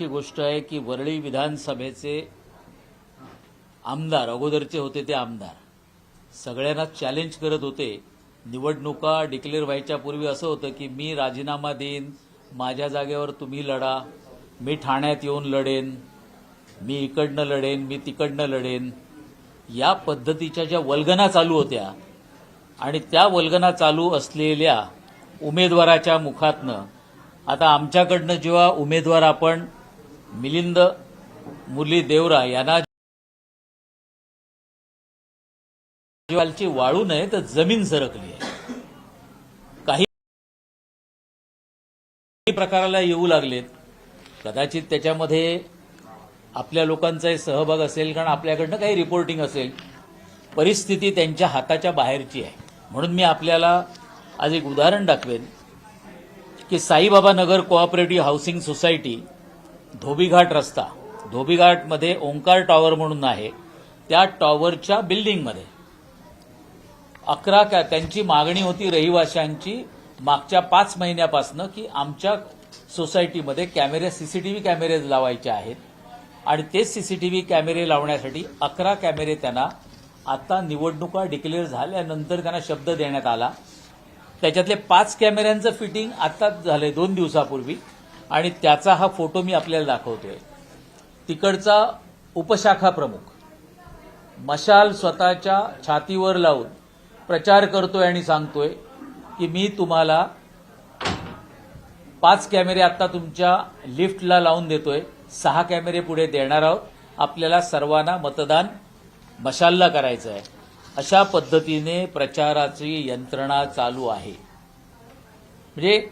ही गोष्ट आहे की वरळी विधानसभेचे आमदार अगोदरचे होते ते आमदार. सगळ्यांना चॅलेंज करत होते. निवडणुका डिक्लेअर व्हायच्या पूर्वी असं होतं की मी राजीनामा देईन माझ्या जागेवर तुम्ही लढा मी ठाण्यात येऊन लढेन मी इकडनं लढेन मी तिकडनं लढेन. या पद्धतीच्या ज्या वल्गना चालू होत्या आणि त्या वल्गना चालू असलेल्या उमेदवाराच्या मुखातनं आता आमच्याकडनं जेव्हा उमेदवार आपण मिलिंद मुरली देवरा यांना जेव्हाची वाळू नये तर जमीन सरकली आहे. काही प्रकाराला येऊ लागलेत. कदाचित त्याच्यामध्ये आपल्या लोकांचाही सहभाग असेल कारण आपल्याकडनं काही रिपोर्टिंग असेल. परिस्थिती त्यांच्या हाताच्या बाहेरची आहे. म्हणून मी आपल्याला आज एक उदाहरण दाखवेन की Saibaba Nagar cooperative housing society Dhobighat रस्ता. धोबीघाटमध्ये ओंकार टॉवर म्हणून आहे. त्या टॉवरच्या बिल्डिंगमध्ये. अकरा का त्यांची मागणी होती रहिवाशांची मागच्या पाच महिन्यापासनं की आमच्या सोसायटीमध्ये कॅमेरे सीसीटीव्ही कॅमेरे लावायचे आहेत. आणि तेच सीसीटीव्ही कॅमेरे लावण्यासाठी अकरा कॅमेरे त्यांना आता निवडणुका डिक्लेअर झाल्यानंतर त्यांना शब्द देण्यात आला. त्याच्यातले पाच कॅमेऱ्यांचं फिटिंग आत्ताच झालंय दोन दिवसापूर्वी. आणि त्याचा हा फोटो मी आपल्याला दाखवतोय. तिकडचा उपशाखा प्रमुख. मशाल स्वतःच्या छातीवर लावून प्रचार करतोय आणि सांगतोय की मी तुम्हाला पाच कॅमेरे आता तुमच्या लिफ्टला लावून देतोय. सहा कॅमेरे पुढे देणार आहोत. आपल्याला सर्वांना मतदान मशालला करायचं आहे. अशा पद्धतीने प्रचाराची यंत्रणा चालू आहे. म्हणजे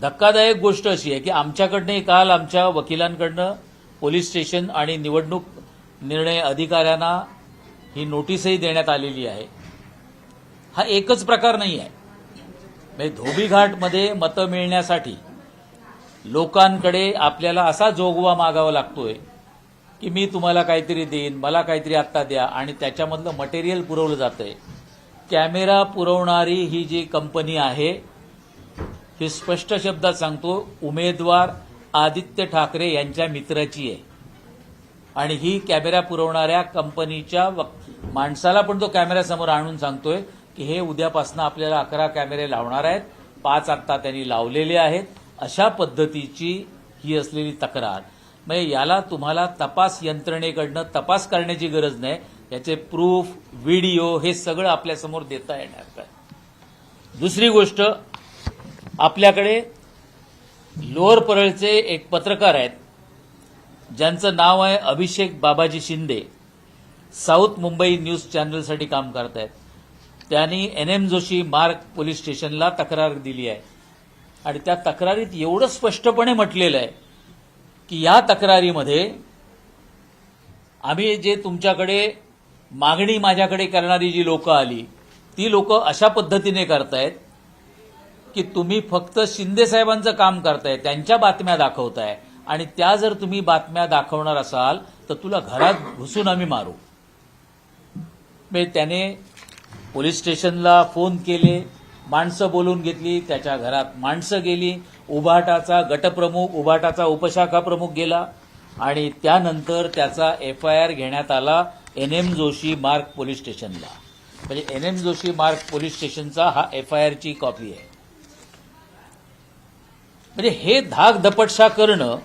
धक्कादायक गोष्ट अशी आहे की आमच्याकडनं काल आमच्या वकिलांकडनं पोलीस स्टेशन आणि निवडणूक निर्णय अधिकाऱ्यांना ही नोटीसही देण्यात आलेली आहे. हा एकच प्रकार नाही आहे. म्हणजे धोबीघाटमध्ये मतं मिळण्यासाठी लोकांकडे आपल्याला असा जोगवा मागावा लागतोय की मी तुम्हाला काहीतरी देईन मला काहीतरी आत्ता द्या आणि त्याच्यामधलं मटेरियल पुरवलं जातंय. कॅमेरा पुरवणारी ही जी कंपनी आहे हे स्पष्ट शब्दात सांगतो उमेदवार आदित्य ठाकरे यांच्या मित्राची आहे. आणि ही कॅमेरा पुरवणाऱ्या कंपनीच्या माणसाला पण तो कॅमेऱ्यासमोर आणून सांगतोय की हे उद्यापासून आपल्याला अकरा कॅमेरे लावणार आहेत पाच आत्ता त्यांनी लावलेले आहेत अशा पद्धतीची ही असलेली तक्रार. म्हणजे याला तुम्हाला तपास यंत्रणेकडनं तपास करण्याची गरज नाही याचे प्रूफ व्हिडिओ हे सगळं आपल्यासमोर देता येणार काय दुसरी गोष्ट आपल्याकडे लोअर परळचे एक पत्रकार आहेत ज्यांचं नाव आहे अभिषेक बाबाजी शिंदे. साऊथ मुंबई न्यूज चॅनलसाठी काम करत आहेत त्यांनी एन एम जोशी मार्ग पोलीस स्टेशनला तक्रार दिली आहे. आणि त्या तक्रारीत एवढं स्पष्टपणे म्हटलेलं आहे की या तक्रारीमध्ये आम्ही जे तुमच्याकडे मागणी माझ्याकडे करणारी जी लोकं आली ती लोकं अशा पद्धतीने करतायत की तुम्ही फक्त शिंदे साहेबांचं काम करताय त्यांच्या बातम्या दाखवताय. आणि त्या जर तुम्ही बातम्या दाखवणार असाल तर तुला घरात घुसून आम्ही मारू. म्हणजे त्याने पोलीस स्टेशनला फोन केले माणसं बोलून घेतली त्याच्या घरात माणसं गेली उभाटाचा गटप्रमुख उभाटाचा उपशाखा प्रमुख गेला. आणि त्यानंतर त्याचा एफ आय आर घेण्यात आला एन एम जोशी मार्ग पोलीस स्टेशनला. म्हणजे एन एम जोशी मार्ग पोलीस स्टेशनचा हा एफ आय आरची कॉपी आहे. म्हणजे हे धाक दपटशा करणं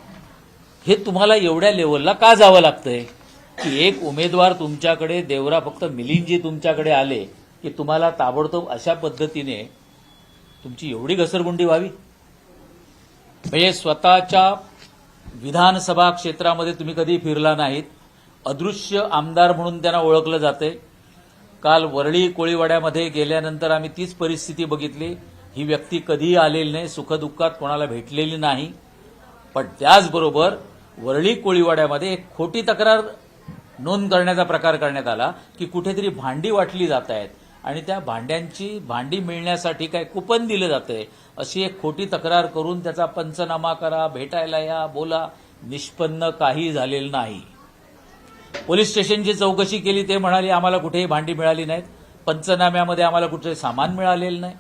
हे तुम्हाला एवढ्या लेवलला का जावं लागतंय? की एक उमेदवार तुमच्याकडे देवरा फक्त मिलिंदजी तुमच्याकडे आले की तुम्हाला ताबडतोब अशा पद्धतीने तुमची एवढी घसरगुंडी व्हावी? म्हणजे स्वतःच्या विधानसभा क्षेत्रामध्ये तुम्ही कधी फिरला नाहीत. अदृश्य आमदार म्हणून त्यांना ओळखलं जाते काल वरळी कोळीवाड्यामध्ये गेल्यानंतर आम्ही तीच परिस्थिती बघितली. ही व्यक्ती कधीही आलेली नाही सुखदुःखात कोणाला भेटलेली नाही. पण त्याचबरोबर वरळी कोळीवाड्यामध्ये एक खोटी तक्रार नोंद करण्याचा प्रकार करण्यात आला की कुठेतरी भांडी वाटली जात आहेत आणि त्या भांड्यांची भांडी मिळण्यासाठी काय कुपन दिलं जातंय. अशी एक खोटी तक्रार करून त्याचा पंचनामा करा भेटायला या बोला. निष्पन्न काही झालेलं नाही. पोलीस स्टेशनची चौकशी केली ते म्हणाले आम्हाला कुठेही भांडी मिळाली नाहीत. पंचनाम्यामध्ये आम्हाला कुठे सामान मिळालेलं नाही.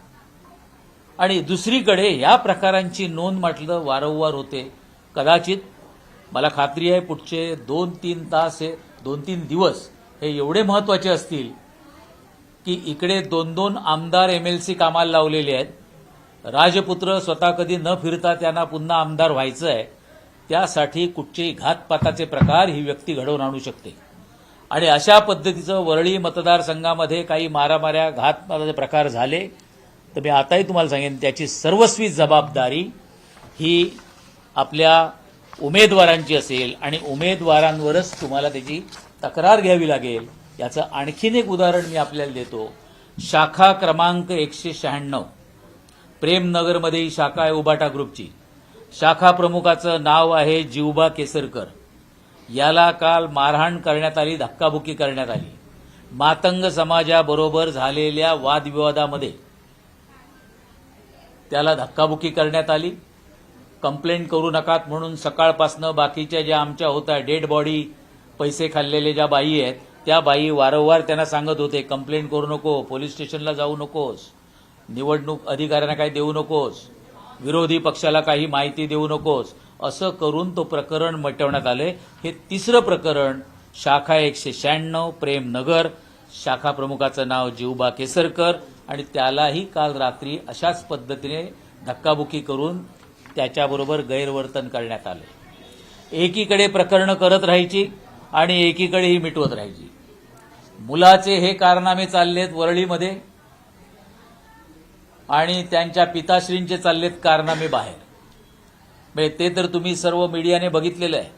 आणि दुसरीकडे या प्रकारांची नोंद म्हटलं वारंवार होते. कदाचित मला खात्री आहे पुढचे दोन तीन तास हे दोन तीन दिवस हे एवढे महत्त्वाचे असतील की इकडे दोन दोन आमदार एम एल सी कामाला लावलेले आहेत. राजपुत्र स्वतः कधी न फिरता त्यांना पुन्हा आमदार व्हायचं आहे त्यासाठी कुठचेही घातपाताचे प्रकार ही व्यक्ती घडवून आणू शकते. आणि अशा पद्धतीचं वरळी मतदारसंघामध्ये काही मारामाऱ्या घातपाताचे प्रकार झाले तर मी आताही तुम्हाला सांगेन त्याची सर्वस्वी जबाबदारी ही आपल्या उमेदवारांची असेल आणि उमेदवारांवरच तुम्हाला त्याची तक्रार घ्यावी लागेल. याचं आणखीन एक उदाहरण मी आपल्याला देतो. शाखा क्रमांक एकशे शहाण्णव प्रेमनगरमध्ये ही शाखा आहे उबाटा ग्रुपची. शाखा प्रमुखाचं नाव आहे जिवबा केसरकर. याला काल मारहाण करण्यात आली धक्काबुक्की करण्यात आली. मातंग समाजाबरोबर झालेल्या वादविवादामध्ये त्याला धक्काबुक्की करण्यात आली. कंप्लेंट करू नकात म्हणून सकाळपासनं बाकीच्या ज्या आमच्या होत्या डेड बॉडी पैसे खाल्लेले ज्या बाई आहेत त्या बाई वारंवार त्यांना सांगत होते कंप्लेंट करू नको पोलीस स्टेशनला जाऊ नकोस निवडणूक अधिकाऱ्यांना काही देऊ नकोस विरोधी पक्षाला काही माहिती देऊ नकोस. असं करून तो प्रकरण मटवण्यात आले हे तिसरं प्रकरण शाखा एकशे शहाण्णव प्रेमनगर शाखा प्रमुखाचं नाव जीवबा केसरकर आणि त्यालाही काल रात्री अशाच पद्धतीने धक्काबुक्की करून त्याच्याबरोबर गैरवर्तन करण्यात आलं. एकीकडे प्रकरणं करत राहायची आणि एकीकडे ही मिटवत राहायची. मुलाचे हे कारनामे चाललेत वरळीमध्ये आणि त्यांच्या पिताश्रींचे चाललेत कारनामे बाहेर. म्हणजे ते तर तुम्ही सर्व मीडियाने बघितलेलं आहे.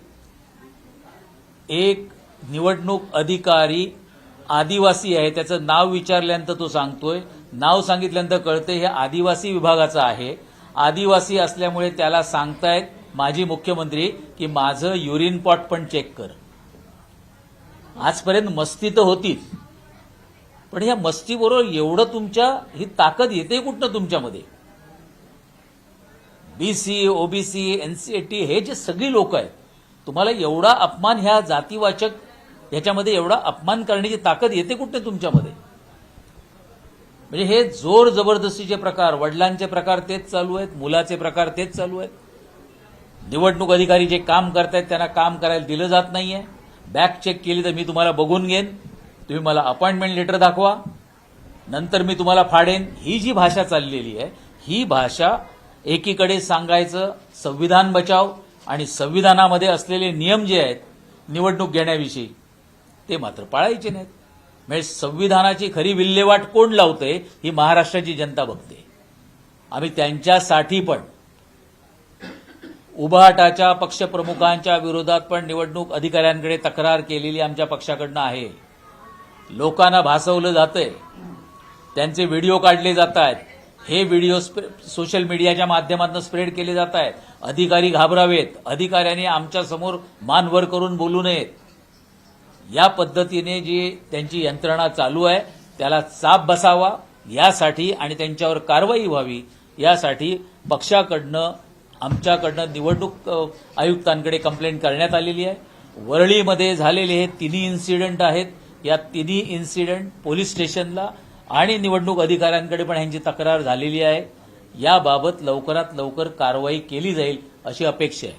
एक निवडणूक अधिकारी आदिवासी आहे त्याचं नाव विचारल्यानंतर तो सांगतोय नाव सांगितल्यानंतर कळते हे आदिवासी विभागाचं आहे. आदिवासी असल्यामुळे त्याला सांगतायत माजी मुख्यमंत्री की माझं युरिन पॉट पण चेक कर. आजपर्यंत मस्ती तर होतीच. पण या मस्तीबरोबर एवढं तुमच्या ही ताकद येते कुठनं तुमच्यामध्ये? बीसी ओबीसी एनसीएटी हे जे सगळी लोक आहेत तुम्हाला एवढा अपमान ह्या जातीवाचक ह्याच्यामध्ये एवढा अपमान करण्याची ताकद येते कुठे तुमच्यामध्ये? म्हणजे हे जोर जबरदस्तीचे प्रकार वडिलांचे प्रकार तेच चालू आहेत मुलाचे प्रकार तेच चालू आहेत. निवडणूक अधिकारी जे काम करतायत त्यांना काम करायला दिलं जात नाहीये. बॅक चेक केली तर मी तुम्हाला बघून घेईन. तुम्ही मला अपॉइंटमेंट लेटर दाखवा. नंतर मी तुम्हाला फाडेन. ही जी भाषा चाललेली आहे ही भाषा एकीकडे सांगायचं संविधान बचाव आणि संविधानामध्ये असलेले नियम जे आहेत निवडणूक घेण्याविषयी ते मात्र पाळायचे नाहीत. म्हणजे संविधानाची खरी विल्हेवाट कोण लावते ही महाराष्ट्राची जनता बघते. आम्ही त्यांच्यासाठी पण उभाटाच्या पक्षप्रमुखांच्या विरोधात पण निवडणूक अधिकाऱ्यांकडे तक्रार केलेली आमच्या पक्षाकडनं आहे. लोकांना भासवलं जातंय. त्यांचे व्हिडिओ काढले जात आहेत हे व्हिडिओ सोशल मीडियाच्या माध्यमातून स्प्रेड केले जात आहेत अधिकारी घाबरावेत. अधिकाऱ्यांनी आमच्यासमोर मानवर करून बोलू नयेत. या पद्धतीने जी त्यांची यंत्रणा चालू आहे त्याला चाप बसावा यासाठी आणि त्यांच्यावर कारवाई व्हावी यासाठी पक्षाकडनं आमच्याकडनं निवडणूक आयुक्तांकडे कंप्लेंट करण्यात आलेली आहे. वरळीमध्ये झालेले हे तिन्ही इन्सिडेंट आहेत. या तिन्ही इन्सिडेंट पोलीस स्टेशनला आणि निवडणूक अधिकाऱ्यांकडे पण ह्यांची तक्रार झालेली आहे. याबाबत लवकरात लवकर कारवाई केली जाईल अशी अपेक्षा आहे.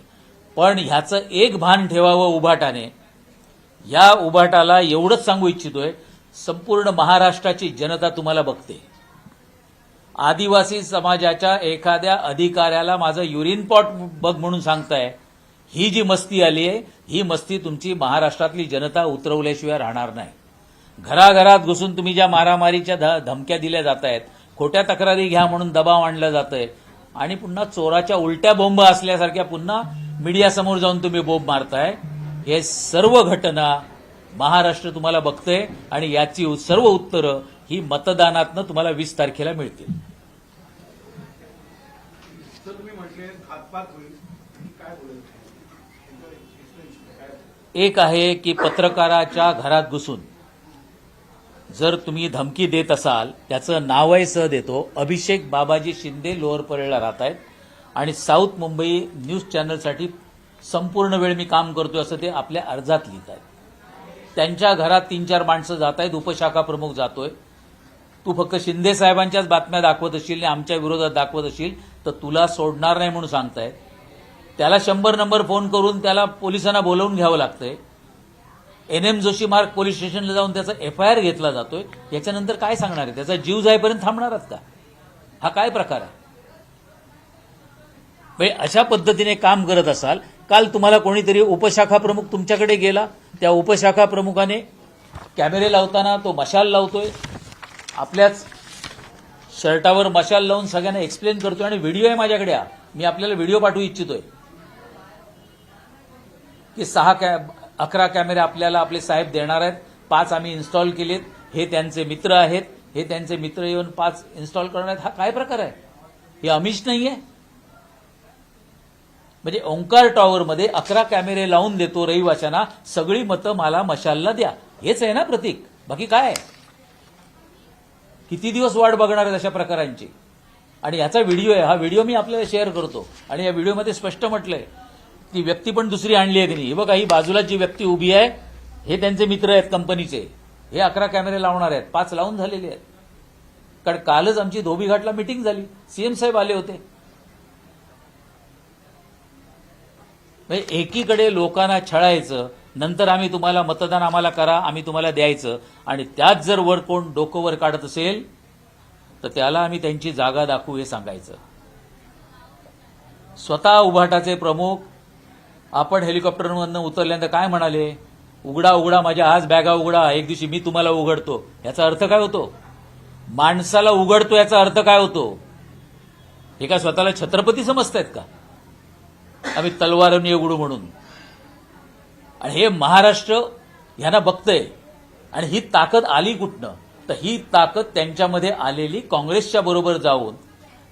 पण ह्याचं एक भान ठेवावं उभाटाने या उभाटाला एवढंच सांगू इच्छितोय संपूर्ण महाराष्ट्राची जनता तुम्हाला बघते. आदिवासी समाजाच्या एखाद्या अधिकाऱ्याला माझं युरिन पॉट बघ म्हणून सांगताय ही जी मस्ती आली आहे ही मस्ती तुमची महाराष्ट्रातली जनता उतरवल्याशिवाय राहणार नाही. घराघरात घुसून तुम्ही ज्या मारामारीच्या ध- धमक्या दिल्या जात आहेत खोट्या तक्रारी घ्या म्हणून दबाव आणला जातोय आणि पुन्हा चोराच्या उलट्या बोंब असल्यासारख्या पुन्हा मीडियासमोर जाऊन तुम्ही बोंब मारताय हे सर्व घटना महाराष्ट्र तुम्हाला बघतंय आणि याची सर्व उत्तरं ही मतदानातनं तुम्हाला वीस तारखेला मिळतील. एक आहे की पत्रकाराच्या घरात घुसून जर तुम्ही धमकी देत असाल त्याचं नावही सह देतो. अभिषेक बाबाजी शिंदे लोअर परेडला राहत आहेत. आणि साऊथ मुंबई न्यूज चॅनलसाठी संपूर्ण वेळ मी काम करतोय असं ते आपल्या अर्जात लिहित आहेत. त्यांच्या घरात तीन चार माणसं जात आहेत उपशाखा प्रमुख जातोय. तू फक्त शिंदे साहेबांच्याच बातम्या दाखवत असशील आणि आमच्या विरोधात दाखवत असशील तर तुला सोडणार नाही म्हणून सांगतायत त्याला शंभर नंबर फोन करून त्याला पोलिसांना बोलवून घ्यावं लागतंय. एन एम जोशी मार्ग पोलीस स्टेशनला जाऊन त्याचा एफ आय आर घेतला जातोय. याच्यानंतर काय सांगणार आहे? त्याचा जीव जाईपर्यंत थांबणारच का? हा काय प्रकार आहे? म्हणजे अशा पद्धतीने काम करत असाल काल तुम्हाला कोणीतरी उपशाखा प्रमुख तुमच्याकडे गेला. त्या उपशाखा प्रमुखाने कॅमेरे लावताना तो मशाल लावतोय. आपल्याच शर्टावर मशाल लावून सगळ्यांना एक्सप्लेन करतोय आणि व्हिडिओ आहे माझ्याकडे मी आपल्याला व्हिडिओ पाठवू इच्छितोय. की सहा कॅ अकरा कॅमेरे आपल्याला आपले साहेब देणार आहेत. पाच आम्ही इन्स्टॉल केलेत. हे त्यांचे मित्र आहेत. हे त्यांचे मित्र येऊन पाच इन्स्टॉल करणार आहेत. हा काय प्रकार आहे? हे अमिष नाही आहे म्हणजे ओंकार टॉवरमध्ये अकरा कॅमेरे लावून देतो रहिवाशांना सगळी मतं मला मशालला द्या. हेच आहे ना प्रतीक? बाकी काय? आहे? किती दिवस वाट बघणार आहेत अशा प्रकारांची? आणि याचा व्हिडिओ आहे. हा व्हिडिओ मी आपल्याला शेअर करतो. आणि या व्हिडिओमध्ये स्पष्ट म्हटलंय ती व्यक्ती पण दुसरी आणली आहे की नाही बघा ही बाजूला जी व्यक्ती उभी आहे हे त्यांचे मित्र आहेत कंपनीचे. हे अकरा कॅमेरे लावणार आहेत. पाच लावून झालेले आहेत. कारण कालच आमची धोबीघाटला मिटिंग झाली. सीएम साहेब आले होते. म्हणजे एकीकडे लोकांना छळायचं नंतर आम्ही तुम्हाला मतदान आम्हाला करा आम्ही तुम्हाला द्यायचं. आणि त्यात जर वर कोण डोकं वर काढत असेल तर त्याला आम्ही त्यांची जागा दाखवू हे सांगायचं. स्वतः उभाटाचे प्रमुख आपण हेलिकॉप्टरमधनं उतरल्यानंतर काय म्हणाले? उघडा उघडा माझ्या आज बॅगा उघडा एक दिवशी मी तुम्हाला उघडतो. याचा अर्थ काय होतो? माणसाला उघडतो याचा अर्थ काय होतो? हे काय स्वतःला छत्रपती समजतायत का? आम्ही तलवारने उघडू म्हणून. आणि हे महाराष्ट्र ह्यांना बघतंय. आणि ही ताकद आली कुठनं? तर ही ताकद त्यांच्यामध्ये आलेली काँग्रेसच्या बरोबर जाऊन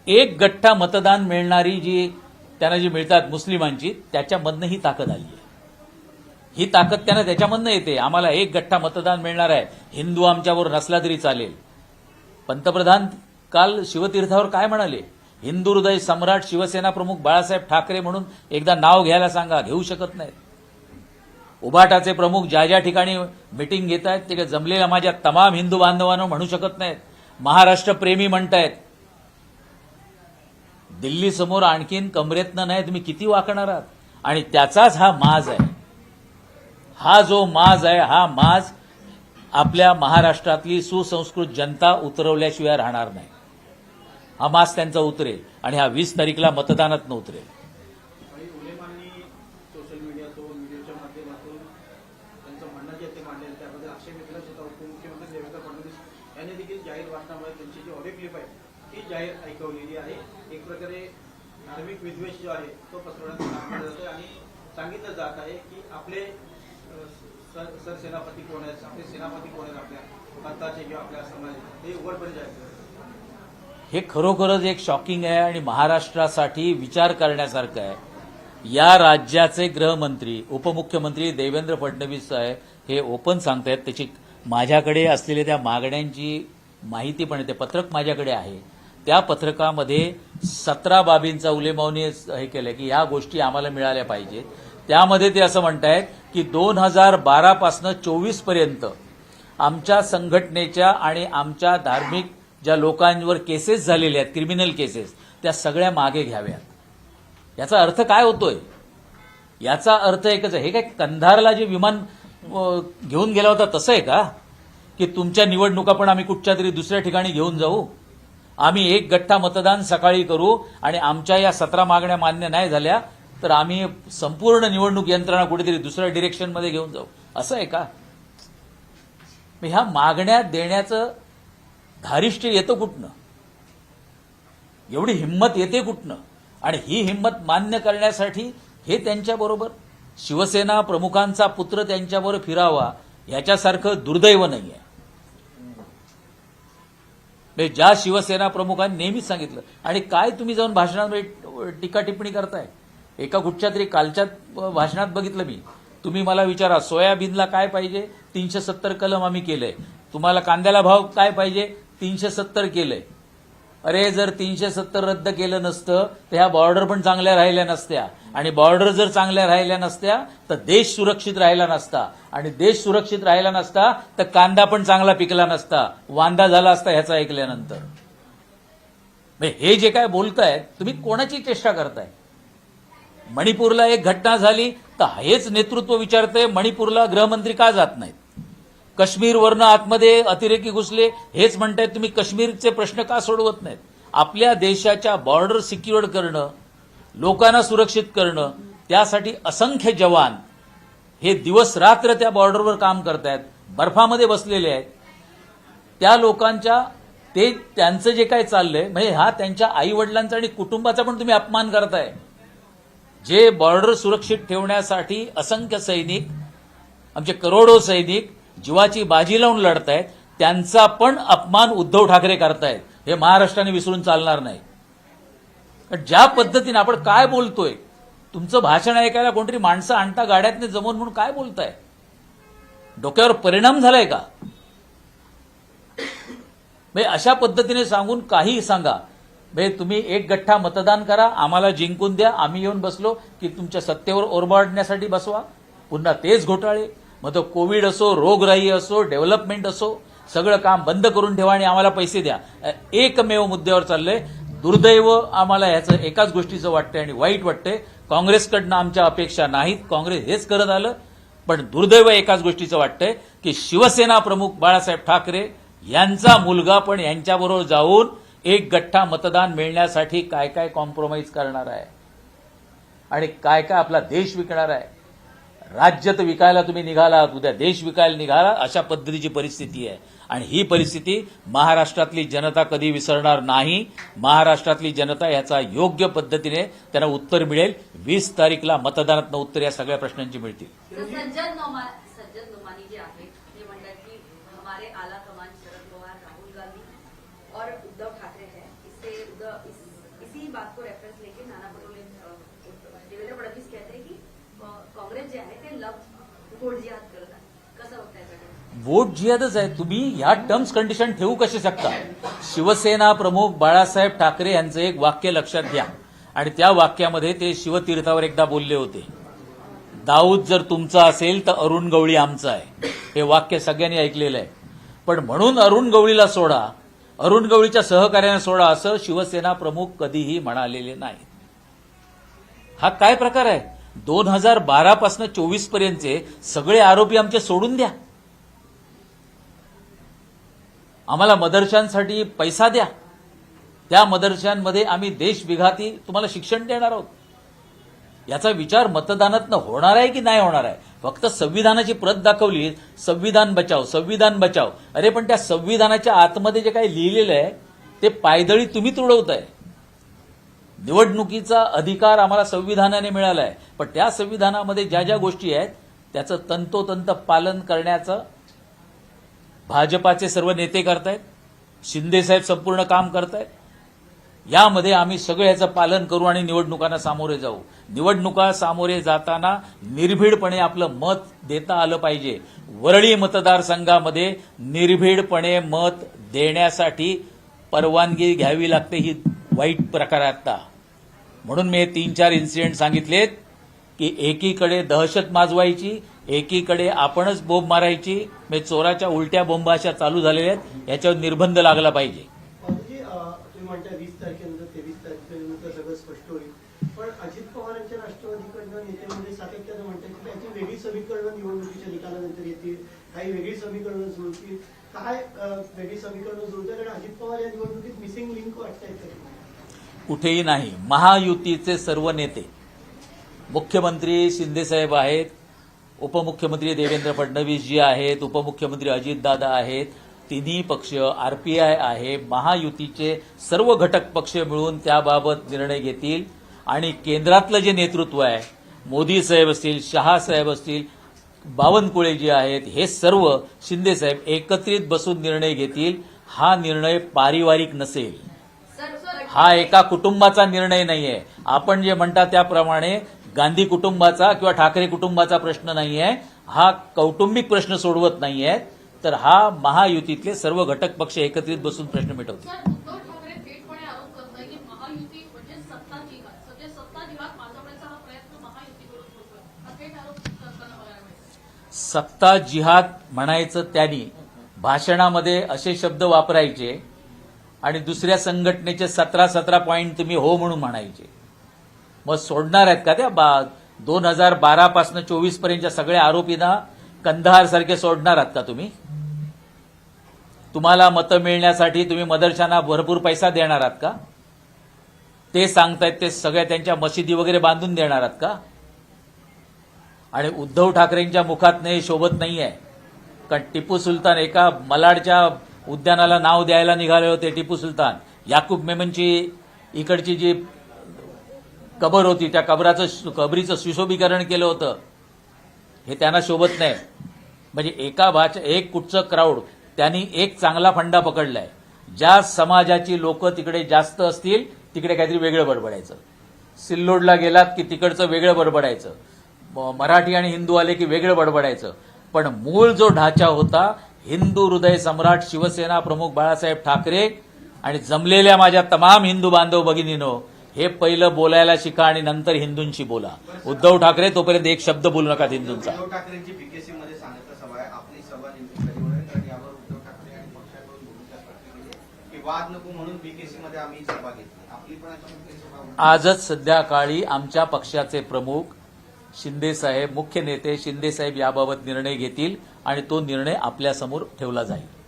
एक गठ्ठा मतदान मिळणारी जी त्यांना जी मिळतात मुस्लिमांची त्याच्यामधनं ही ताकद आली आहे. ही ताकद त्यांना त्याच्यामधनं येते. आम्हाला एक गठ्ठा मतदान मिळणार आहे. हिंदू आमच्यावर नसला तरी चालेल. पंतप्रधान काल शिवतीर्थावर काय म्हणाले? हिंदुहृदय सम्राट शिवसेना प्रमुख बाळासाहेब ठाकरे म्हणून एकदा नाव घ्यायला सांगा घेऊ शकत नाहीत. उभाटाचे प्रमुख ज्या ज्या ठिकाणी मिटिंग घेत आहेत ते जमलेल्या माझ्या तमाम हिंदू बांधवांना म्हणू शकत नाहीत. महाराष्ट्र प्रेमी म्हणतायत. दिल्ली समोर आणखीन कमरेतनं नाही तुम्ही किती वाकणार आहात? आणि त्याचाच हा माज आहे. हा जो माज आहे हा माज आपल्या महाराष्ट्रातली सुसंस्कृत जनता उतरवल्याशिवाय राहणार नाही. हा मास त्यांचा उतरेल आणि हा वीस तारीखला मतदानात उतरेल. आणि सोशल मीडियातून व्हिडिओच्या माध्यमातून त्यांचं म्हणणं जे ते देवेंद्र यांनी देखील जाहीर त्यांची जी आहे ती जाहीर ऐकवलेली आहे. एक प्रकारे धार्मिक विद्वेष जो आहे तो पसरवण्याचं काम केलं जातं आणि सांगितलं जात आहे की आपले सर सरसेनापती कोण आहेत आपले सेनापती कोण आहेत आपल्या भारताचे किंवा आपल्या समाज हे उघडपणे जाहीर हे खरोखरच एक शॉकिंग आहे आणि महाराष्ट्रासाठी विचार करण्यासारखं आहे. या राज्याचे गृहमंत्री उपमुख्यमंत्री देवेंद्र फडणवीस साहेब हे ओपन सांगतायत. त्याची माझ्याकडे असलेल्या त्या मागण्यांची माहिती पण ते पत्रक माझ्याकडे आहे. त्या पत्रकामध्ये सतरा बाबींचा उलेमावने हे केलं की या गोष्टी आम्हाला मिळाल्या पाहिजेत. त्यामध्ये ते असं म्हणतायत की दोन हजार बारापासनं चोवीसपर्यंत आमच्या संघटनेच्या आणि आमच्या धार्मिक ज्या लोकांवर केसेस झालेल्या आहेत क्रिमिनल केसेस त्या सगळ्या मागे घ्याव्यात. याचा अर्थ काय होतोय? याचा अर्थ एकच आहे. हे काय कंधारला जे विमान घेऊन गेला होता तसं आहे का? की तुमच्या निवडणुका पण आम्ही कुठच्या तरी दुसऱ्या ठिकाणी घेऊन जाऊ. आम्ही एक गठ्ठा मतदान सकाळी करू आणि आमच्या या सतरा मागण्या मान्य नाही झाल्या तर आम्ही संपूर्ण निवडणूक यंत्रणा कुठेतरी दुसऱ्या डिरेक्शनमध्ये घेऊन जाऊ. असं आहे का? मग ह्या मागण्या देण्याचं धारिष्ट्य येतं कुठनं? एवढी हिंमत येते कुठनं? आणि ही हिंमत मान्य करण्यासाठी हे त्यांच्याबरोबर शिवसेना प्रमुखांचा पुत्र त्यांच्याबरोबर फिरावा याच्यासारखं दुर्दैव नाही आहे म्हणजे ज्या शिवसेना प्रमुखांनी नेहमीच सांगितलं आणि काय तुम्ही जाऊन भाषणांमध्ये म्हणजे टीका टिप्पणी करताय? एका कुठच्या तरी कालच्या भाषणात बघितलं मी. तुम्ही मला विचारा सोयाबीनला काय पाहिजे? तीनशे सत्तर कलम आम्ही केलंय. तुम्हाला कांद्याला भाव काय पाहिजे? तीनशे सत्तर केलंय. अरे जर तीनशे सत्तर रद्द केलं नसतं तर ह्या बॉर्डर पण चांगल्या राहिल्या नसत्या. आणि बॉर्डर जर चांगल्या राहिल्या नसत्या तर देश सुरक्षित राहिला नसता. आणि देश सुरक्षित राहिला नसता तर कांदा पण चांगला पिकला नसता. वांदा झाला असता ह्याचा ऐकल्यानंतर. म्हणजे हे जे काय बोलतायत तुम्ही कोणाची चेष्टा करताय? मणिपूरला एक घटना झाली तर हेच नेतृत्व विचारतंय मणिपूरला गृहमंत्री का जात नाहीत? काश्मीरवरनं आतमध्ये अतिरेकी घुसले हेच म्हणतायत तुम्ही काश्मीरचे प्रश्न का सोडवत नाहीत? आपल्या देशाच्या बॉर्डर सिक्युअर्ड करणं लोकांना सुरक्षित करणं त्यासाठी असंख्य जवान हे दिवस रात्र त्या बॉर्डरवर काम करतायत बर्फामध्ये बसलेले आहेत. त्या लोकांच्या ते त्यांचं जे काय चाललंय म्हणजे हा त्यांच्या आई वडिलांचा आणि कुटुंबाचा पण तुम्ही अपमान करताय. जे बॉर्डर सुरक्षित ठेवण्यासाठी असंख्य सैनिक आमचे करोडो सैनिक जीवाची बाजी लावून लढतायत त्यांचा पण अपमान उद्धव ठाकरे करतायत. हे महाराष्ट्राने विसरून चालणार नाही. ज्या पद्धतीने आपण काय बोलतोय तुमचं भाषण ऐकायला कोणतरी माणसं आणता गाड्यातने जमवून म्हणून काय बोलताय? डोक्यावर परिणाम झालाय का? म्हणजे अशा पद्धतीने सांगून काही सांगा. म्हणजे तुम्ही एक गठ्ठा मतदान करा आम्हाला जिंकून द्या आम्ही येऊन बसलो की तुमच्या सत्तेवर ओरबाडण्यासाठी बसवा. पुन्हा तेच घोटाळे. मग तो कोविड असो रोगराई असो डेव्हलपमेंट असो सगळं काम बंद करून ठेवा आणि आम्हाला पैसे द्या. एकमेव मुद्द्यावर चाललंय दुर्दैव आम्हाला ह्याचं एकाच गोष्टीचं वाटतंय आणि वाईट वाटतंय. काँग्रेसकडनं आमच्या अपेक्षा नाहीत काँग्रेस हेच करत आलं पण दुर्दैव एकाच गोष्टीचं वाटतंय की शिवसेना प्रमुख बाळासाहेब ठाकरे यांचा मुलगा पण यांच्याबरोबर जाऊन एक गठ्ठा मतदान मिळण्यासाठी काय काय कॉम्प्रोमाइज करणार आहे? आणि काय काय आपला देश विकणार आहे? राज्य तर विकायला तुम्ही निघालात उद्या देश विकायला निघाला अशा पद्धतीची परिस्थिती आहे. आणि ही परिस्थिती महाराष्ट्रातली जनता कधी विसरणार नाही. महाराष्ट्रातली जनता याचा योग्य पद्धतीने त्यांना उत्तर मिळेल. वीस तारीखला मतदानातनं उत्तर या सगळ्या प्रश्नांची मिळतील. इसी बात को रेफरेंस लेके नाना पटोले देवेंद्र फडणवीस कहते हैं कि काँग्रेस जे आहे ते लव वोट जिहाद करत आहे. कसं बघताय वोट जिहादच आहे. तुम्ही ह्या टर्म्स कंडिशन ठेवू कसे शकता? शिवसेना प्रमुख बाळासाहेब ठाकरे यांचं एक वाक्य लक्षात घ्या. आणि त्या वाक्यामध्ये ते शिवतीर्थावर एकदा बोलले होते. दाऊद जर तुमचा असेल तर अरुण गवळी आमचा आहे. हे वाक्य सगळ्यांनी ऐकलेलं आहे. पण म्हणून अरुण गवळीला सोडा. अरुण गवळीच्या सहकार्याने सोडा असं शिवसेना प्रमुख कधीही म्हणालेले नाही हा काय प्रकार आहे? दोन हजार बारा पासून चोवीस पर्यंतचे सगळे आरोपी आमचे सोडून द्या. आम्हाला मदरशांसाठी पैसा द्या. त्या मदरशांमध्ये आम्ही देश विघाती तुम्हाला शिक्षण देणार आहोत. याचा विचार मतदानातनं होणार आहे की नाही होणार आहे? फक्त संविधानाची प्रत दाखवली संविधान बचाव संविधान बचाव. अरे पण त्या संविधानाच्या आतमध्ये जे काही लिहिलेलं आहे ते पायदळी तुम्ही तुडवताय. निवडणुकीचा अधिकार आम्हाला संविधानाने मिळाला आहे पण त्या संविधानामध्ये ज्या ज्या गोष्टी आहेत त्याचं तंतोतंत पालन करण्याचं भाजपाचे सर्व नेते करतायत शिंदेसाहेब संपूर्ण काम करतायत. यामध्ये आम्ही सगळं याचं पालन करू आणि निवडणुकांना सामोरे जाऊ. निवडणुका सामोरे जाताना निर्भीडपणे आपलं मत देता आलं पाहिजे. वरळी मतदारसंघामध्ये निर्भीडपणे मत देण्यासाठी परवानगी घ्यावी लागते ही वाईट प्रकार आता म्हणून मी हे तीन चार इन्सिडेंट सांगितलेत की एकीकडे दहशत माजवायची एकीकडे आपणच बोंब मारायची. म्हणजे चोराच्या उलट्या बोंबा अशा चालू झालेल्या आहेत याच्यावर निर्बंध लागला पाहिजे. काय वेगळी समीकरण जुळतात? आणि अजित पवार या निवडणुकीत मिसिंग लिंक वाटतायत कुठेही नाही. महायुतीचे सर्व नेते. मुख्यमंत्री शिंदेसाहेब आहेत. उपमुख्यमंत्री देवेंद्र फडणवीस जी आहेत. उपमुख्यमंत्री अजितदादा आहेत. तिन्ही पक्ष आरपीआय आहे. महायुतीचे सर्व घटक पक्ष मिळून त्याबाबत निर्णय घेतील. आणि केंद्रातलं जे नेतृत्व आहे मोदी साहेब असतील शहा साहेब असतील बावनकुळे जे आहेत हे सर्व शिंदेसाहेब एकत्रित बसून निर्णय घेतील. हा निर्णय पारिवारिक नसेल. हा एका कुटुंबाचा निर्णय नाहीये. आपण जे म्हणता त्याप्रमाणे गांधी कुटुंबाचा किंवा ठाकरे कुटुंबाचा प्रश्न नाहीये. हा कौटुंबिक प्रश्न सोडवत नाहीये. तर हा महायुतीतले सर्व घटक पक्ष एकत्रित बसून प्रश्न मिटवतील. म्हणजे म्हणजे सत्ता जिहाद म्हणायचं त्यांनी. भाषणामध्ये असे शब्द वापरायचे आणि दुसऱ्या संघटनेचे सतरा सतरा पॉईंट तुम्ही हो म्हणून म्हणायचे. मग सोडणार आहेत का त्या? बा दोन हजार बारा पासून चोवीस पर्यंतच्या सगळ्या आरोपींना कंधार सारखे सोडणार आहात का तुम्ही? तुम्हाला मतं मिळण्यासाठी तुम्ही मदरशांना भरपूर पैसा देणार आहात का? ते सांगतायत ते सगळ्या त्यांच्या मशिदी वगैरे बांधून देणार आहात का? आणि उद्धव ठाकरेंच्या मुखात नाही शोभत नाही आहे कारण टिपू सुलतान एका मलाडच्या उद्यानाला नाव द्यायला निघाले होते टिपू सुलतान. याकूब मेमनची इकडची जी कबर होती त्या कबराचं कबरीचं सुशोभीकरण केलं होतं. हे त्यांना शोभत नाही. म्हणजे एका भाषा एक कुठचं क्राऊड त्यांनी एक चांगला फंडा पकडलाय. ज्या समाजाची लोक तिकडे जास्त असतील तिकडे काहीतरी वेगळं बडबडायचं. सिल्लोडला गेलात की तिकडचं वेगळं बडबडायचं. मराठी आणि हिंदू आले की वेगळं बडबडायचं. पण मूळ जो ढाचा होता हिंदू हृदय सम्राट शिवसेना प्रमुख बाळासाहेब ठाकरे आणि जमलेल्या माझ्या तमाम हिंदू बांधव भगिनीनो हे पहिलं बोलायला शिका आणि नंतर हिंदूंशी बोला. उद्धव ठाकरे तोपर्यंत एक शब्द बोलू नका हिंदूंचा. आजच संध्याकाळी आमच्या पक्षाचे प्रमुख शिंदे साहेब मुख्य नेते शिंदे साहेब याबाबत निर्णय घेतील आणि तो निर्णय आपल्यासमोर ठेवला जाईल.